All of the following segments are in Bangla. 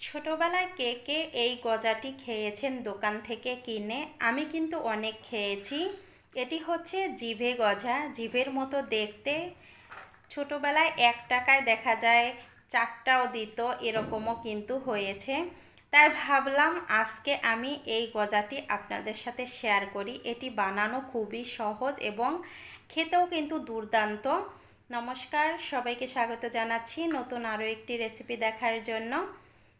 ছোটোবেলায় কে কে এই গজাটি খেয়েছেন দোকান থেকে কিনে? আমি কিন্তু অনেক খেয়েছি। এটি হচ্ছে জিভে গজা। জিভের মতো দেখতে। ছোটোবেলায় এক টাকায় দেখা যায় চারটাও দিত, এরকমও কিন্তু হয়েছে। তাই ভাবলাম আজকে আমি এই গজাটি আপনাদের সাথে শেয়ার করি। এটি বানানো খুবই সহজ এবং খেতেও কিন্তু দুর্দান্ত। নমস্কার, সবাইকে স্বাগত জানাচ্ছি নতুন আরও একটি রেসিপি দেখার জন্য।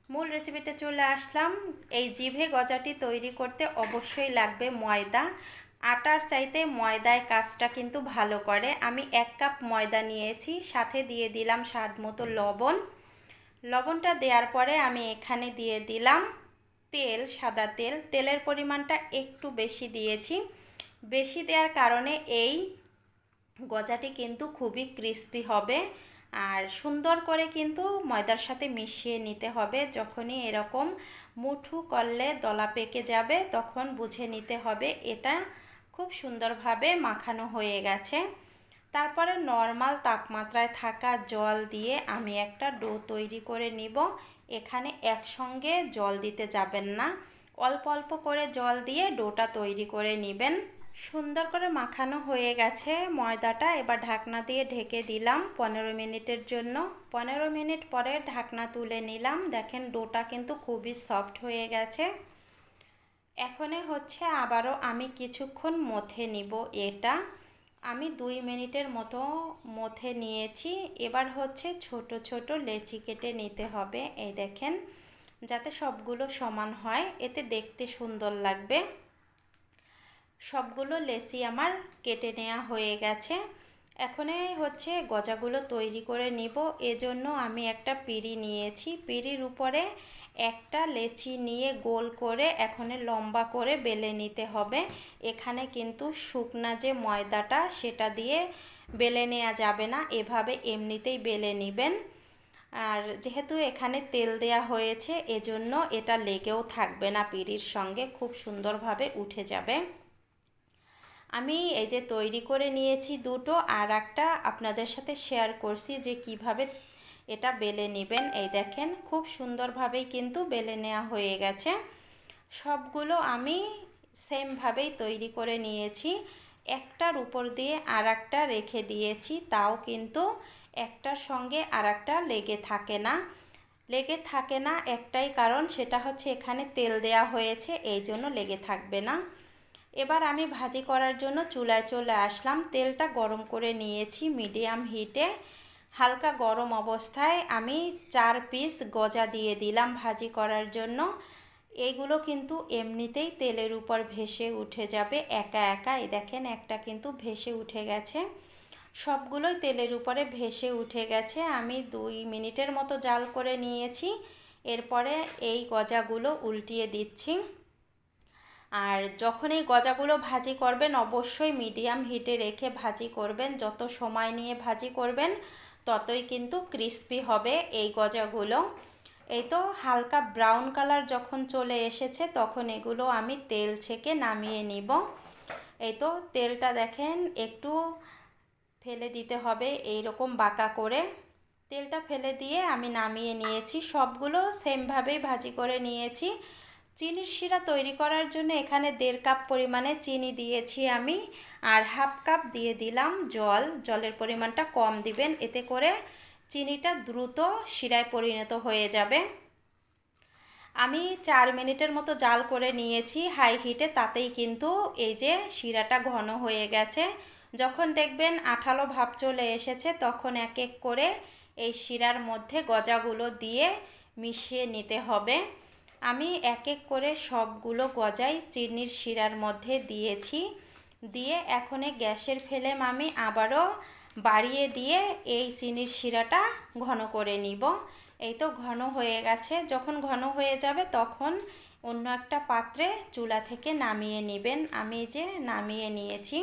মূল রেসিপিতে চলে আসলাম। এই জিভে গজাটি তৈরি করতে অবশ্যই লাগবে ময়দা। আটার চাইতে ময়দায় কাজটা কিন্তু ভালো করে। আমি এক কাপ ময়দা নিয়েছি, সাথে দিয়ে দিলাম স্বাদ মতো লবণ। লবণটা দেওয়ার পরে আমি এখানে দিয়ে দিলাম তেল, সাদা তেল। তেলের পরিমাণটা একটু বেশি দিয়েছি। বেশি দেওয়ার কারণে এই গজাটি কিন্তু খুবই ক্রিস্পি হবে। আর সুন্দর করে কিন্তু ময়দার সাথে মিশিয়ে নিতে হবে। যখনই এরকম মুঠু করলে দলা পেকে যাবে, তখন বুঝে নিতে হবে এটা খুব সুন্দরভাবে মাখানো হয়ে গেছে। তারপরে নর্মাল তাপমাত্রায় থাকা জল দিয়ে আমি একটা ডো তৈরি করে নিব। এখানে একসঙ্গে জল দিতে যাবেন না। অল্প অল্প করে জল দিয়ে ডোটা তৈরি করে নেবেন। সুন্দর করে মাখানো হয়ে গেছে ময়দাটা। এবার ঢাকনা দিয়ে ঢেকে দিলাম পনেরো মিনিটের জন্য। পনেরো মিনিট পরে ঢাকনা তুলে নিলাম। দেখেন ডোটা কিন্তু খুবই সফট হয়ে গেছে। এখনে হচ্ছে আবারও আমি কিছুক্ষণ মথে নিব এটা। আমি দুই মিনিটের মতো মথে নিয়েছি। এবার হচ্ছে ছোট ছোট লেচি কেটে নিতে হবে। এই দেখেন, যাতে সবগুলো সমান হয়। এতে দেখতে সুন্দর লাগবে। সবগুলো লেসি আমার কেটে নেওয়া হয়ে গেছে। এখনে হচ্ছে গজাগুলো তৈরি করে নিব। এজন্য আমি একটা পিড়ি নিয়েছি। পিড়ির উপরে একটা লেচি নিয়ে গোল করে এখানে লম্বা করে বেলে নিতে হবে। এখানে কিন্তু শুকনা যে ময়দাটা সেটা দিয়ে বেলে নেওয়া যাবে না। এভাবে এমনিতেই বেলে নেবেন। আর যেহেতু এখানে তেল দেয়া হয়েছে, এজন্য এটা লেগেও থাকবে না। পিড়ির সঙ্গে খুব সুন্দরভাবে উঠে যাবে। আমি এই যে তৈরি করে নিয়েছি দুটো আর একটা আপনাদের সাথে শেয়ার করছি যে কীভাবে এটা বেলে নেবেন। এই দেখেন খুব সুন্দরভাবেই কিন্তু বেলে নেওয়া হয়ে গেছে। সবগুলো আমি সেমভাবেই তৈরি করে নিয়েছি। একটার উপর দিয়ে আর একটা রেখে দিয়েছি, তাও কিন্তু একটার সঙ্গে আর একটা লেগে থাকে না। লেগে থাকে না একটাই কারণ সেটা হচ্ছে এখানে তেল দেয়া হয়েছে, এই জন্য লেগে থাকবে না। এবার আমি ভাজি করার জন্য চুলায় চলে আসলাম। তেলটা গরম করে নিয়েছি মিডিয়াম হিটে। হালকা গরম অবস্থায় আমি চার পিস গজা দিয়ে দিলাম ভাজি করার জন্য। এগুলো কিন্তু এমনিতেই তেলের উপর ভেসে উঠে যাবে একা একা। এই দেখেন একটা কিন্তু ভেসে উঠে গেছে। সবগুলোই তেলের উপরে ভেসে উঠে গেছে। আমি দুই মিনিটের মতো জাল করে নিয়েছি। এরপরে এই গজাগুলো উল্টিয়ে দিচ্ছি। আর যখন এই গজাগুলো ভাজি করবেন, অবশ্যই মিডিয়াম হিটে রেখে ভাজি করবেন। যত সময় নিয়ে ভাজি করবেন, ততই কিন্তু ক্রিস্পি হবে এই গজাগুলো। এই তো হালকা ব্রাউন কালার যখন চলে এসেছে, তখন এগুলো আমি তেল ছেঁকে নামিয়ে নিব। এই তো তেলটা দেখেন, একটু ফেলে দিতে হবে এই রকম বাঁকা করে। তেলটা ফেলে দিয়ে আমি নামিয়ে নিয়েছি। সবগুলো সেমভাবেই ভাজি করে নিয়েছি। চিনির শিরা তৈরি করার জন্য এখানে দেড় কাপ পরিমাণে চিনি দিয়েছি আমি, আর হাফ কাপ দিয়ে দিলাম জল। জলের পরিমাণটা কম দিবেন, এতে করে চিনিটা দ্রুত শিরায় পরিণত হয়ে যাবে। আমি চার মিনিটের মতো জাল করে নিয়েছি হাই হিটে, তাতেই কিন্তু এই যে শিরাটা ঘন হয়ে গেছে। যখন দেখবেন আঠালো ভাব চলে এসেছে, তখন এক এক করে এই শিরার মধ্যে গজাগুলো দিয়ে মিশিয়ে নিতে হবে। আমি এক এক করে সবগুলো গজাই চিনির শিরার মধ্যে দিয়েছি। দিয়ে এখন গ্যাসের ফ্লেম আমি আবারও বাড়িয়ে দিয়ে এই চিনির শিরাটা ঘন করে নিব। এই তো ঘন হয়ে গেছে। যখন ঘন হয়ে যাবে তখন অন্য একটা পাত্রে চুলা থেকে নামিয়ে নেবেন। আমি যে নামিয়ে নিয়েছি।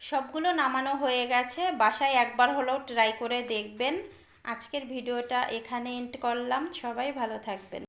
সবগুলো নামানো হয়ে গেছে। বাসায় একবার হলেও ট্রাই করে দেখবেন। আজকের ভিডিওটা এখানে এন্ড করলাম। সবাই ভালো থাকবেন।